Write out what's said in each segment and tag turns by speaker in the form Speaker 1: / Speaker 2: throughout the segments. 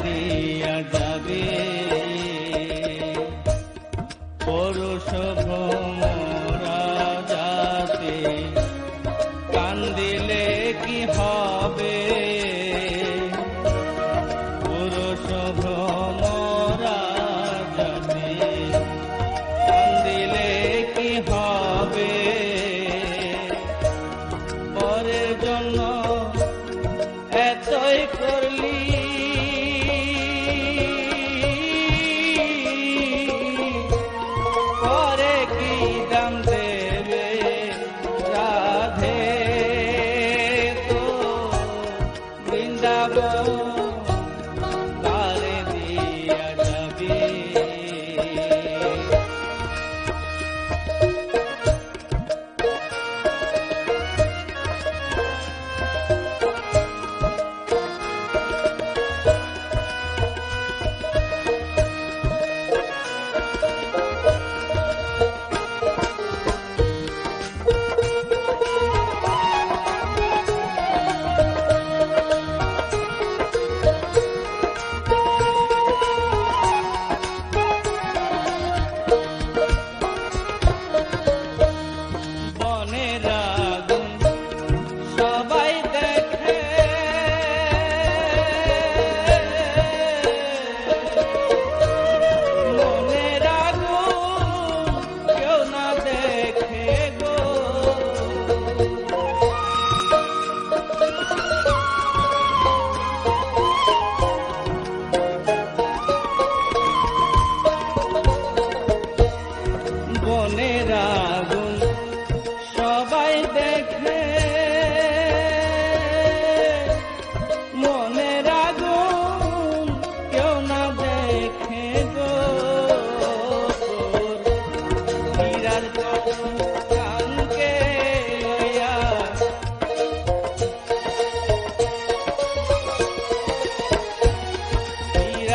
Speaker 1: দিয়ে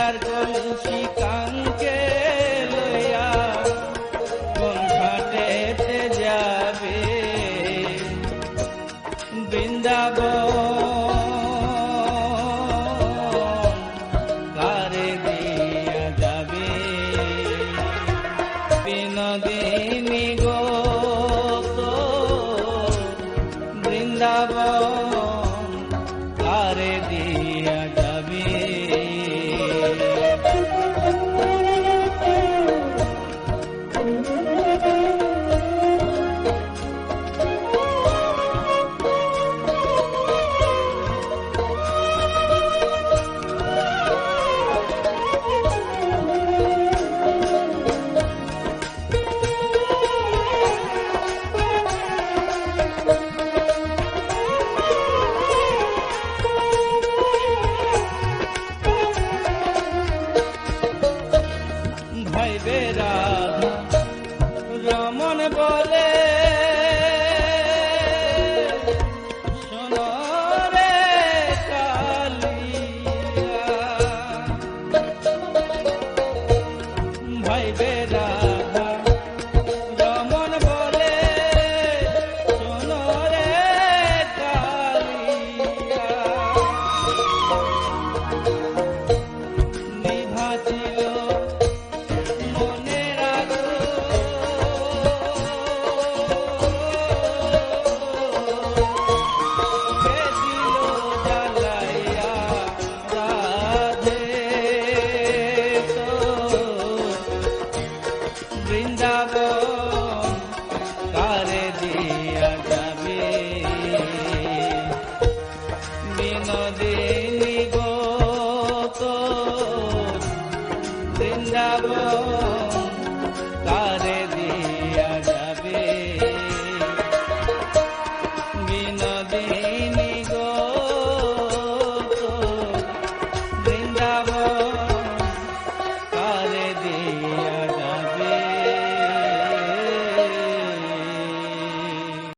Speaker 1: হীরার যাইবে রাধা রমন বলে